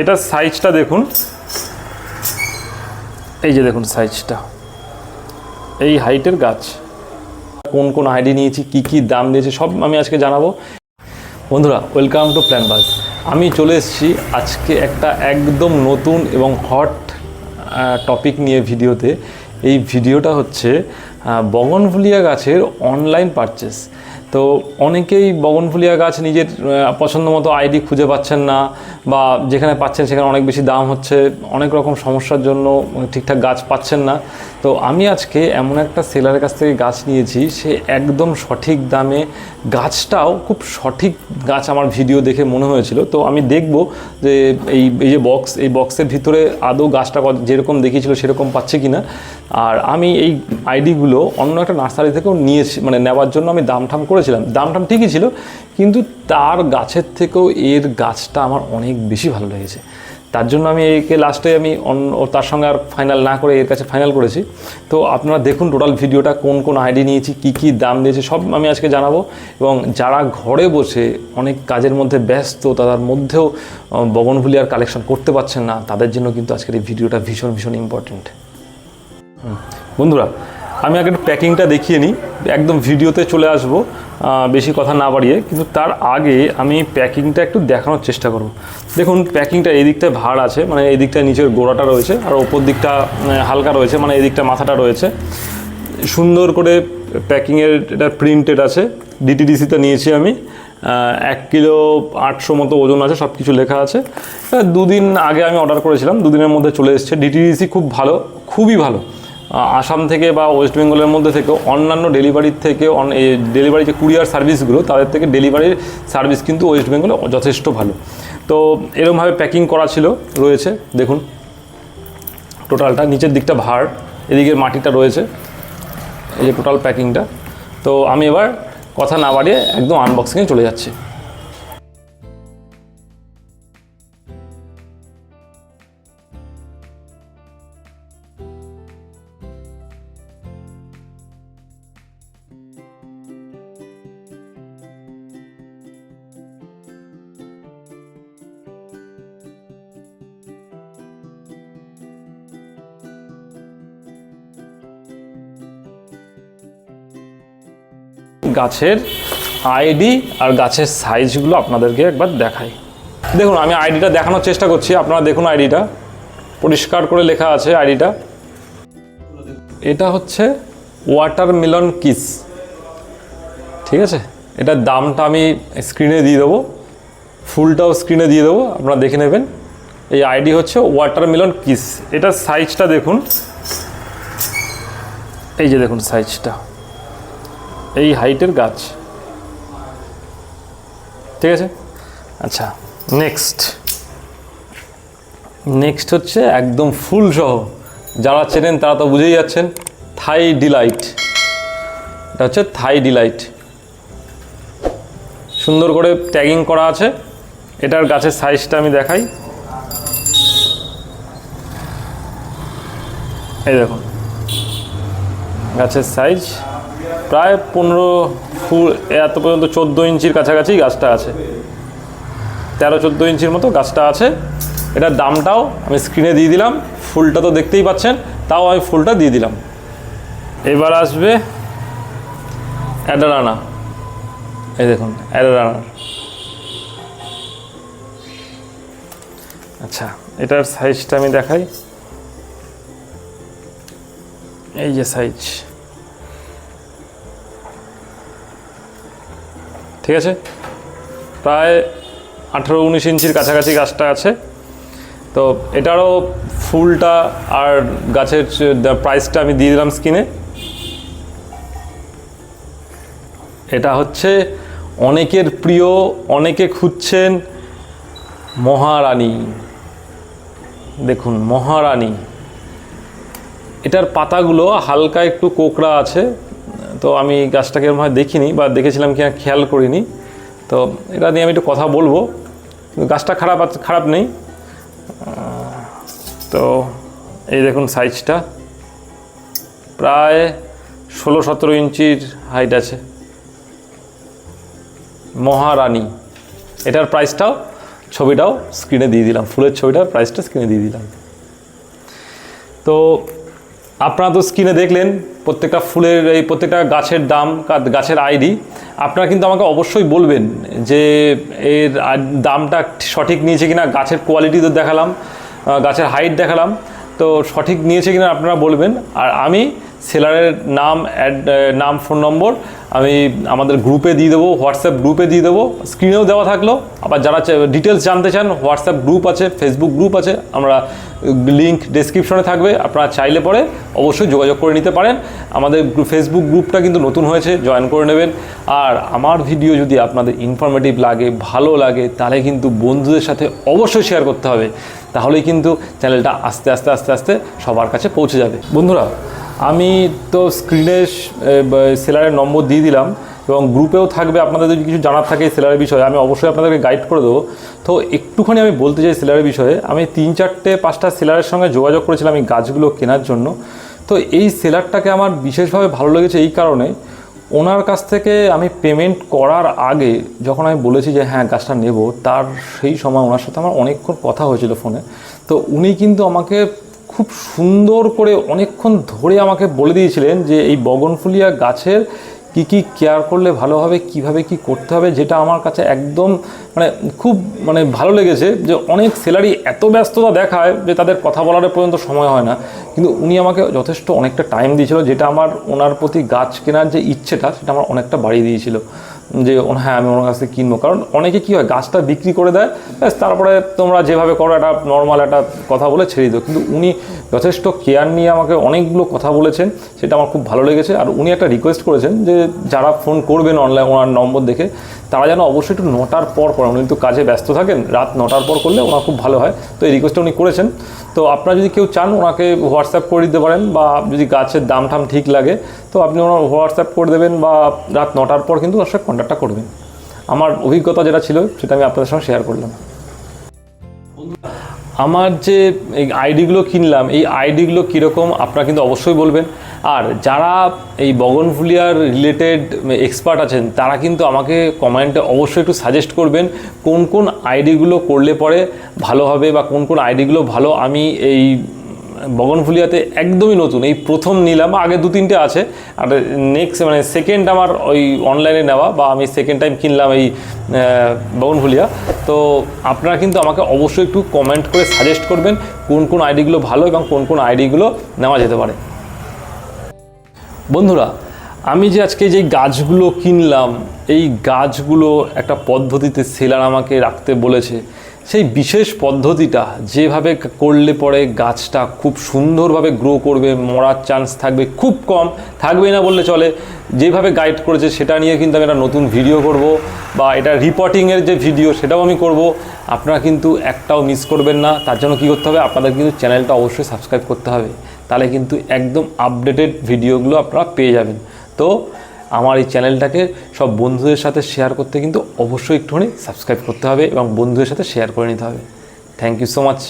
এটার সাইজটা দেখুন। এই যে দেখুন সাইজটা এই হাইটের গাছ। কোন কোন আইডি নিয়েছি, কি কি দাম নিয়েছি সব আমি আজকে জানাব। বন্ধুরা ওয়েলকাম টু প্ল্যান বাজ আমি চলে এসেছি আজকে একটা একদম নতুন এবং হট টপিক নিয়ে ভিডিওতে। এই ভিডিওটা হচ্ছে বগনভুলিয়া গাছের অনলাইন পারচেস তো অনেকেই বগনভুলিয়া গাছ নিজের পছন্দ মতো আইডি খুঁজে পাচ্ছেন না বা যেখানে পাচ্ছেন সেখানে অনেক বেশি দাম হচ্ছে, অনেক রকম সমস্যার জন্য ঠিকঠাক গাছ পাচ্ছেন না। তো আমি আজকে এমন একটা সেলারের কাছ থেকে গাছ নিয়েছি, সে একদম সঠিক দামে গাছটাও খুব সঠিক গাছ আমার ভিডিও দেখে মনে হয়েছিল। তো আমি দেখব যে এই এই যে বক্স এই বক্সের ভিতরে আদৌ গাছটা যেরকম দেখিয়েছিল সেরকম পাচ্ছে কিনা। আর আমি এই আইডিগুলো অন্য একটা নার্সারি থেকেও নিয়েছি মানে নেওয়ার জন্য আমি দাম ঠাম করেছিলাম। দাম টাম ঠিকই ছিল, কিন্তু তার গাছের থেকেও এর গাছটা আমার অনেক বেশি ভালো লেগেছে। তার জন্য আমি একে লাস্টে আমি অন্য তার সঙ্গে আর ফাইনাল না করে এর কাছে ফাইনাল করেছি। তো আপনারা দেখুন টোটাল ভিডিওটা, কোন কোন আইডি নিয়েছি, কী কী দাম দিয়েছি, সব আমি আজকে জানাব। এবং যারা ঘরে বসে অনেক কাজের মধ্যে ব্যস্ত, তাদের মধ্যেও বগনভুলি আর কালেকশন করতে পারছেন না, তাদের জন্য কিন্তু আজকের এই ভিডিওটা ভীষণ ভীষণ ইম্পর্টেন্ট বন্ধুরা আমি আগে প্যাকিংটা দেখিয়ে নিই। একদম ভিডিওতে চলে আসব বেশি কথা না বাড়িয়ে। কিন্তু তার আগে আমি প্যাকিংটা একটু দেখানোর চেষ্টা করব। দেখুন, প্যাকিংটা এই দিকটায় ভাড় আছে মানে এই নিচের গোড়াটা রয়েছে, আর ওপর দিকটা হালকা রয়েছে মানে এই দিকটা মাথাটা রয়েছে। সুন্দর করে প্যাকিংয়ের এটা প্রিন্টেড আছে ডিটিডিসিতে নিয়েছি আমি। এক কিলো আটশো মতো ওজন আছে সব কিছু লেখা আছে। দুদিন আগে আমি অর্ডার করেছিলাম, দুদিনের মধ্যে চলে এসেছে। ডিটিডিসি খুব ভালো, খুবই ভালো। আসাম থেকে বা ওয়েস্ট বেঙ্গলের মধ্যে থেকেও অন্যান্য ডেলিভারির থেকে এই ডেলিভারি যে কুরিয়ার সার্ভিসগুলো, তাদের থেকে ডেলিভারির সার্ভিস কিন্তু ওয়েস্ট বেঙ্গলে যথেষ্ট ভালো। তো এরকমভাবে প্যাকিং করা ছিল, রয়েছে, দেখুন। টোটালটা নিচের দিকটা ভার এদিকে মাটিটা রয়েছে। এই যে টোটাল প্যাকিংটা। তো আমি এবার কথা না বাড়িয়ে একদম আনবক্সিংয়ে চলে যাচ্ছি। গাছের আইডি আর গাছের সাইজগুলো আপনাদেরকে একবার দেখাই। দেখুন, আমি আইডিটা দেখানোর চেষ্টা করছি। আপনারা দেখুন আইডিটা পরিষ্কার করে লেখা আছে আইডিটা এটা হচ্ছে ওয়াটারমেলন কিস ঠিক আছে? এটার দামটা আমি স্ক্রিনে দিয়ে দেবো। ফুলটাও স্ক্রিনে দিয়ে দেবো। আপনারা দেখে নেবেন। এই আইডি হচ্ছে ওয়াটারমেলন কিস এটার সাইজটা দেখুন। এই যে দেখুন সাইজটা এই হাইটের গাছ। ঠিক আছে? আচ্ছা নেক্সট নেক্সট হচ্ছে একদম ফুল সহ। যারা চেনেন তারা তো বুঝেই যাচ্ছেন থাই ডিলাইট এটা হচ্ছে থাই ডিলাইট সুন্দর করে ট্যাগিং করা আছে। এটার গাছের সাইজটা আমি দেখাই। এই দেখুন। গাছের সাইজ প্রায় পনেরো ফুল এত পর্যন্ত চোদ্দ ইঞ্চির কাছাকাছি গাছটা আছে। তেরো, চোদ্দ ইঞ্চির মতো গাছটা আছে। এটার দামটাও আমি স্ক্রিনে দিয়ে দিলাম। ফুলটা তো দেখতেই পাচ্ছেন, তাও আমি ফুলটা দিয়ে দিলাম। এবার আসবে অ্যাডারানা। এই দেখুন, অ্যাডারানা। আচ্ছা এটার সাইজটা আমি দেখাই। এই যে সাইজ ঠিক আছে? প্রায় আঠেরো উনিশ ইঞ্চির কাছাকাছি গাছটা আছে। তো এটারও ফুলটা আর গাছের প্রাইসটা আমি দিয়ে দিলাম স্কিনে এটা হচ্ছে অনেকের প্রিয়, অনেকে খুঁজছেন মহারানী। দেখুন, মহারানী। এটার পাতাগুলো হালকা একটু কোকড়া আছে তো আমি গাছটাকে এরকম দেখিনি বা দেখেছিলাম কি খেয়াল করিনি। তো এটা নিয়ে আমি একটু কথা বলব। কিন্তু গাছটা খারাপ খারাপ নেই। তো এই দেখুন সাইজটা প্রায় ষোলো সতেরো ইঞ্চির হাইট আছে। মহারানী। এটার প্রাইসটাও ছবিটাও স্ক্রিনে দিয়ে দিলাম। ফুলের ছবিটা প্রাইসটা স্ক্রিনে দিয়ে দিলাম। তো আপনারা তো স্ক্রিনে দেখলেন প্রত্যেকটা ফুলের এই প্রত্যেকটা গাছের দাম গাছের আইডি আপনারা কিন্তু আমাকে অবশ্যই বলবেন যে এর দামটা সঠিক নিয়েছে কিনা, গাছের কোয়ালিটি তো দেখালাম গাছের হাইট দেখালাম, তো সঠিক নিয়েছে কিনা আপনারা বলবেন। আর আমি সেলারের নাম, অ্যাড নাম, ফোন নম্বর আমি আমাদের গ্রুপে দিয়ে দেবো, হোয়াটসঅ্যাপ গ্রুপে দিয়ে দেবো, স্ক্রিনেও দেওয়া থাকল। আবার যারা ডিটেলস জানতে চান, হোয়াটসঅ্যাপ গ্রুপ আছে ফেসবুক গ্রুপ আছে, আমরা লিঙ্ক ডেসক্রিপশনে থাকবে, আপনারা চাইলে পরে অবশ্যই যোগাযোগ করে নিতে পারেন। আমাদের ফেসবুক গ্রুপটা কিন্তু নতুন হয়েছে জয়েন করে নেবেন। আর আমার ভিডিও যদি আপনাদের ইনফরমেটিভ লাগে, ভালো লাগে, তাহলে কিন্তু বন্ধুদের সাথে অবশ্যই শেয়ার করতে হবে। তাহলেই কিন্তু চ্যানেলটা আস্তে আস্তে আস্তে আস্তে সবার কাছে পৌঁছে যাবে। বন্ধুরা আমি তো স্ক্রিনে সেলারের নম্বর দিয়ে দিলাম এবং গ্রুপেও থাকবে, আপনাদের যদি কিছু জানার থাকে সেলারের বিষয়ে, আমি অবশ্যই আপনাদেরকে গাইড করে দেবো। তো একটুখানি আমি বলতে চাই সেলারের বিষয়ে, আমি তিন চারটে, পাঁচটা সেলারের সঙ্গে যোগাযোগ করেছিলাম এই গাছগুলো কেনার জন্য। তো এই সেলারটাকে আমার বিশেষভাবে ভালো লেগেছে এই কারণে, ওনার কাছ থেকে আমি পেমেন্ট করার আগে যখন আমি বলেছি যে হ্যাঁ গাছটা নেব, তার সেই সময় ওনার সাথে আমার অনেকক্ষণ কথা হয়েছিল ফোনে তো উনি কিন্তু আমাকে খুব সুন্দর করে অনেকক্ষণ ধরে আমাকে বলে দিয়েছিলেন যে এই বগনফুলিয়া গাছের কি কি কেয়ার করলে ভালো হবে, কীভাবে কি করতে হবে, যেটা আমার কাছে একদম মানে খুব মানে ভালো লেগেছে যে অনেক সেলারি এত ব্যস্ততা দেখায় যে তাদের কথা বলার পর্যন্ত সময় হয় না। কিন্তু উনি আমাকে যথেষ্ট অনেকটা টাইম দিয়েছিল, যেটা আমার ওনার প্রতি গাছ কেনার যে ইচ্ছেটা, সেটা আমার অনেকটা বাড়িয়ে দিয়েছিল। যে হ্যাঁ আমি ওনার কাছ থেকে কিনবো। কারণ অনেকে কী হয়, গাছটা বিক্রি করে দেয় তারপরে তোমরা যেভাবে করো, একটা নর্মাল একটা কথা বলে ছেড়ে দিও। কিন্তু উনি যথেষ্ট কেয়ার নিয়ে আমাকে অনেকগুলো কথা বলেছেন, সেটা আমার খুব ভালো লেগেছে। আর উনি একটা রিকোয়েস্ট করেছেন যে, যারা ফোন করবেন অনলাইন ওনার নম্বর দেখে, তারা যেন অবশ্যই একটু নটার পর করেন। উনি তো কাজে ব্যস্ত থাকেন, রাত নটার পর করলে ওনার খুব ভালো হয়। তো এই রিকোয়েস্টটা উনি করেছেন। তো আপনারা যদি কেউ চান, ওনাকে হোয়াটসঅ্যাপ করে দিতে পারেন, বা যদি গাছের দাম ঠাম ঠিক লাগে, তো আপনি ওনার হোয়াটসঅ্যাপ করে দেবেন, বা রাত নটার পর কিন্তু ওর সাথে কন্ট্যাক্টটা করবেন। আমার অভিজ্ঞতা যেটা ছিল, সেটা আমি আপনাদের সঙ্গে শেয়ার করলাম। আমার যে এই আইডিগুলো কিনলাম, এই আইডিগুলো কীরকম আপনারা কিন্তু অবশ্যই বলবেন। আর যারা এই বগনফুলিয়ার রিলেটেড এক্সপার্ট আছেন, তারা কিন্তু আমাকে কমেন্টে অবশ্যই একটু সাজেস্ট করবেন, কোন কোন আইডিগুলো করলে পরে ভালো হবে বা কোন কোন আইডিগুলো ভালো। আমি এই বগনফুলিয়াতে একদমই নতুন। এই প্রথম নিলাম, আগে দু তিনটে আছে। আর নেক্সট মানে সেকেন্ড আমার ওই অনলাইনে নেওয়া বা আমি সেকেন্ড টাইম কিনলাম এই বগনফুলিয়া। তো আপনারা কিন্তু আমাকে অবশ্যই একটু কমেন্ট করে সাজেস্ট করবেন কোন কোন আইডিগুলো ভালো এবং কোন কোন আইডিগুলো নেওয়া যেতে পারে। বন্ধুরা, আমি যে আজকে যে গাছগুলো কিনলাম, এই গাছগুলো একটা পদ্ধতিতে সেলার আমাকে রাখতে বলেছে। সেই বিশেষ পদ্ধতিটা যেভাবে করলে পরে গাছটা খুব সুন্দরভাবে গ্রো করবে, মরার চান্স থাকবে, খুব কম থাকবেই না বললে চলে। যেভাবে গাইড করেছে সেটা নিয়ে কিন্তু আমি একটা নতুন ভিডিও করব বা এটা রিপোর্টিংয়ের যে ভিডিও সেটাও আমি করব। আপনারা কিন্তু একটাও মিস করবেন না। তার জন্য কী করতে হবে? আপনাদের কিন্তু চ্যানেলটা অবশ্যই সাবস্ক্রাইব করতে হবে। তাহলে কিন্তু একদম আপডেটেড ভিডিওগুলো আপনারা পেয়ে যাবেন। তো আমার এই চ্যানেলটাকে সব বন্ধুদের সাথে শেয়ার করতে কিন্তু অবশ্যই একটুখানি সাবস্ক্রাইব করতে হবে এবং বন্ধুদের সাথে শেয়ার করে নিতে হবে। Thank you so much